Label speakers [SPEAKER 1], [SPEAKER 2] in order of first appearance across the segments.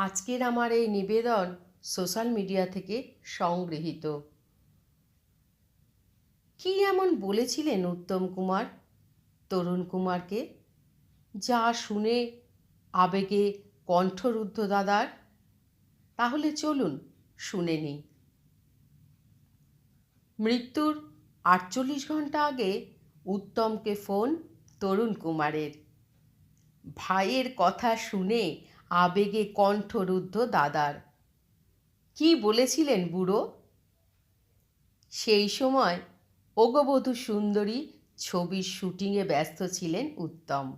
[SPEAKER 1] আজকের আমার এই নিবেদন সোশ্যাল মিডিয়া থেকে সংগৃহীত। কি এমন বলেছিলেন উত্তম কুমার? তরুণ কুমারকে? যা শুনে আবেগে কণ্ঠরুদ্ধ দাদার? তাহলে চলুন শুনে নিই। মৃত্যুর আটচল্লিশ ঘণ্টা আগে উত্তমকে ফোন তরুণ কুমারের। ভাইয়ের কথা শুনে আবেগে কণ্ঠরুদ্ধ দাদার। কি বলেছিলেন বুড়ো? সেই সময় অগবধূ সুন্দরী ছবির শুটিংয়ে ব্যস্ত ছিলেন উত্তম।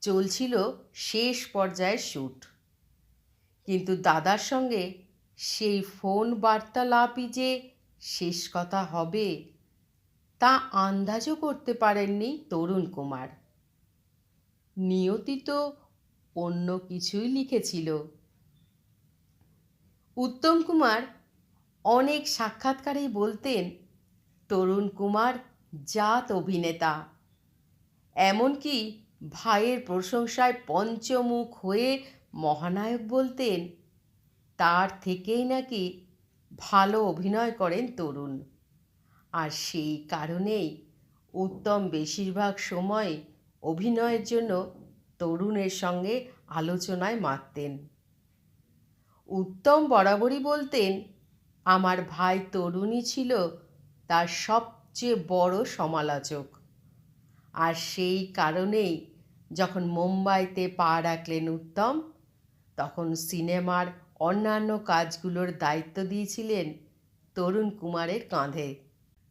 [SPEAKER 1] চলছিল শেষ পর্যায়ের শ্যুট কিন্তু দাদার সঙ্গে সেই ফোন বার্তালাপই যে শেষ কথা হবে, তা আন্দাজও করতে পারেননি তরুণ কুমার। নিয়তি তো অন্য কিছুই লিখেছিল। উত্তম কুমার অনেক সাক্ষাৎকারেই বলতেন, তরুণ কুমার জাত অভিনেতা। এমনকি ভাইয়ের প্রশংসায় পঞ্চমুখ হয়ে মহানায়ক বলতেন, তার থেকেই নাকি ভালো অভিনয় করেন তরুণ। আর সেই কারণেই উত্তম বেশিরভাগ সময় অভিনয়ের জন্য তরুণের সঙ্গে আলোচনায় মাততেন উত্তম বরাবরই বলতেন, আমার ভাই তরুণী ছিল, তার সবচেয়ে বড় সমালোচক। আর সেই কারণেই যখন মুম্বাইতে পা রাখলেন উত্তম, তখন সিনেমার অন্যান্য কাজগুলোর দায়িত্ব দিয়েছিলেন তরুণ কুমারের কাঁধে।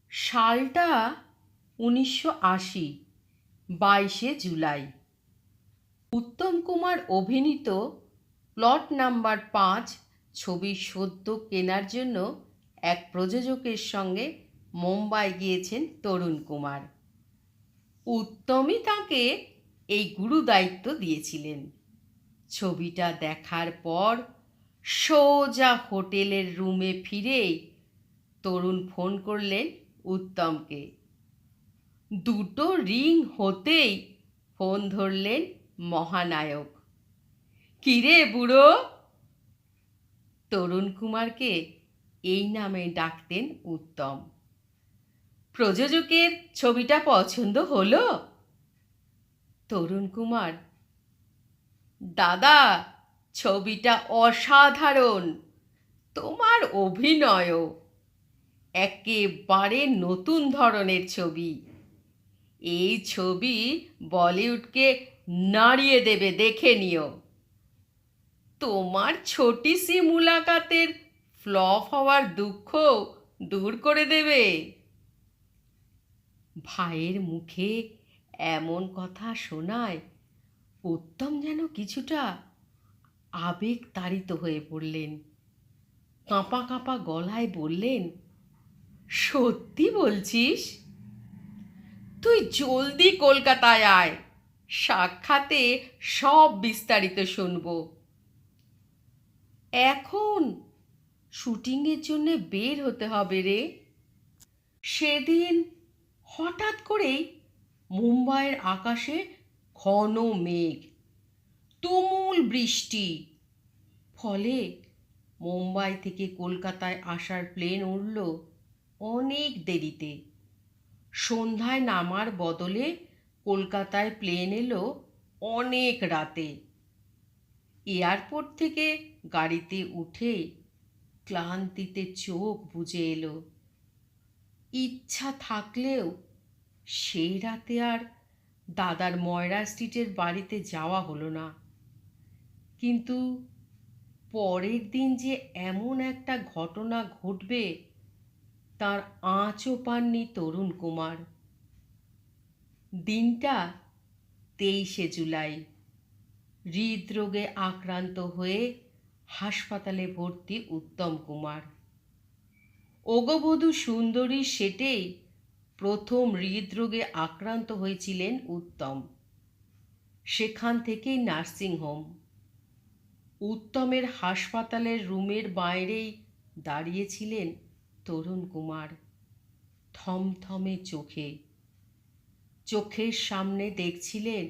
[SPEAKER 1] সালটা উনিশশো আশি, বাইশে জুলাই। উত্তম কুমার অভিনীত প্লট নাম্বার পাঁচ ছবি সদ্য কেনার জন্য এক প্রযোজকের সঙ্গে মুম্বাই গিয়েছেন তরুণ কুমার। উত্তমই তাকে এই গুরু দায়িত্ব দিয়েছিলেন। ছবিটা দেখার পর সোজা হোটেলের রুমে ফিরেই তরুণ ফোন করলেন উত্তমকে। দুটো রিং হতেই ফোন ধরলেন মহানায়ক। কিরে বুড়ো? তরুণ কুমারকে এই নামে ডাকতেন উত্তম। প্রযোজকের ছবিটা পছন্দ হলো? তরুণ কুমার, দাদা, ছবিটা অসাধারণ, তোমার অভিনয়ও একেবারে নতুন ধরনের ছবি। এই ছবি বলিউডকে নাড়িয়ে দেবে, দেখে নিও। তোমার ছোটি সি মুলাকাতের ফ্লপ হওয়ার দুঃখ দূর করে দেবে। ভাইয়ের মুখে এমন কথা শোনায় উত্তম যেন কিছুটা আবেগ তাড়িত হয়ে পড়লেন। কাঁপা কাঁপা গলায় বললেন, সত্যি বলছিস? তুই জলদি কলকাতায় আয়। সাক্ষাতে সব বিস্তারিত শুনব। এখন শুটিংয়ের জন্য বের হতে হবে রে। সেদিন হঠাৎ করেই মুম্বাইয়ের আকাশে ঘন মেঘ, তুমুল বৃষ্টি। ফলে মুম্বাই থেকে কলকাতায় আসার প্লেন উড়ল অনেক দেরিতে। সন্ধ্যায় নামার বদলে কলকাতায় প্লেন এলো অনেক রাতে। এয়ারপোর্ট থেকে গাড়িতে উঠে ক্লান্তিতে চোখ বুজে এলো। ইচ্ছা থাকলেও সেই রাতে আর দাদার ময়রা স্ট্রিটের বাড়িতে যাওয়া হলো না। কিন্তু পরের দিন যে এমন একটা ঘটনা ঘটবে, তার আঁচও পাননি তরুণ কুমার। দিনটা তেইশে জুলাই। হৃদরোগে আক্রান্ত হয়ে হাসপাতালে ভর্তি উত্তম কুমার। ওগবধূ সুন্দরী সেটেই প্রথম হৃদরোগে আক্রান্ত হয়েছিলেন উত্তম। সেখান থেকেই নার্সিংহোম উত্তমের হাসপাতালের রুমের বাইরেই দাঁড়িয়েছিলেন তরুণ কুমার। থমথমে চোখে চোখের সামনে দেখছিলেন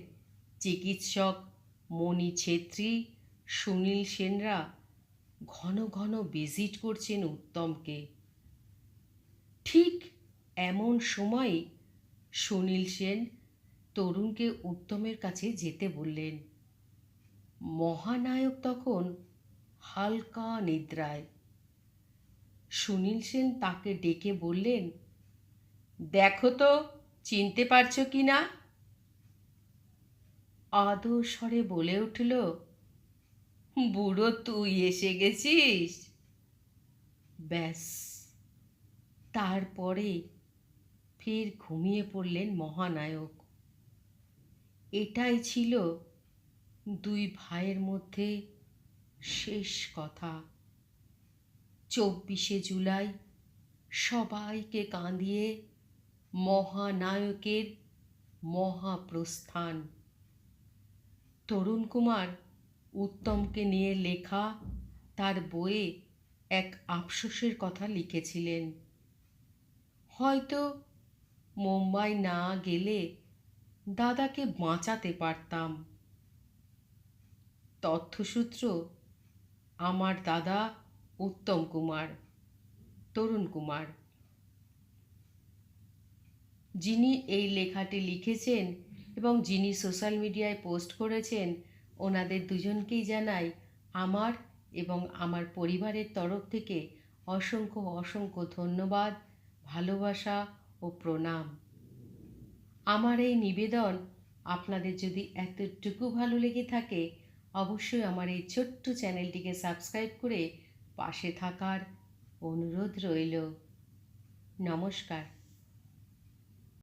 [SPEAKER 1] চিকিৎসক মণি ছেত্রী সুনীল সেনরা ঘন ঘন ভিজিট করছেন উত্তমকে। ঠিক এমন সময় সুনীল সেন তরুণকে উত্তমের কাছে যেতে বললেন। মহানায়ক তখন হালকা নিদ্রায়। সুনীল সেন তাকে ডেকে বললেন, দেখো তো চিনতে পারছ কি না? আদো স্বরে বলে উঠল, বুড়ো, তুই এসে গেছিস? ব্যাস। তারপরে ফের ঘুমিয়ে পড়লেন মহানায়ক। এটাই ছিল দুই ভাইয়ের মধ্যে শেষ কথা। চব্বিশে জুলাই সবাইকে কাঁদিয়ে মহানায়কের মহাপ্রস্থান। তরুণ কুমার উত্তমকে নিয়ে লেখা তার বইয়ে এক আফসোসের কথা লিখেছিলেন। হয়তো মুম্বাই না গেলে দাদাকে বাঁচাতে পারতাম। তথ্যসূত্র, আমার দাদা উত্তম কুমার, তরুণ কুমার। যিনি এই লেখাটি লিখেছেন এবং যিনি সোশ্যাল মিডিয়ায় পোস্ট করেছেন, ওনাদের দুজনকেই জানাই আমার এবং আমার পরিবারের তরফ থেকে অসংখ্য অসংখ্য ধন্যবাদ, ভালোবাসা ও প্রণাম। আমার এই নিবেদন আপনাদের যদি এতটুকু ভালো লেগে থাকে, অবশ্যই আমার এই ছোট্ট চ্যানেলটিকে সাবস্ক্রাইব করে পাশে থাকার অনুরোধ রইল। নমস্কার।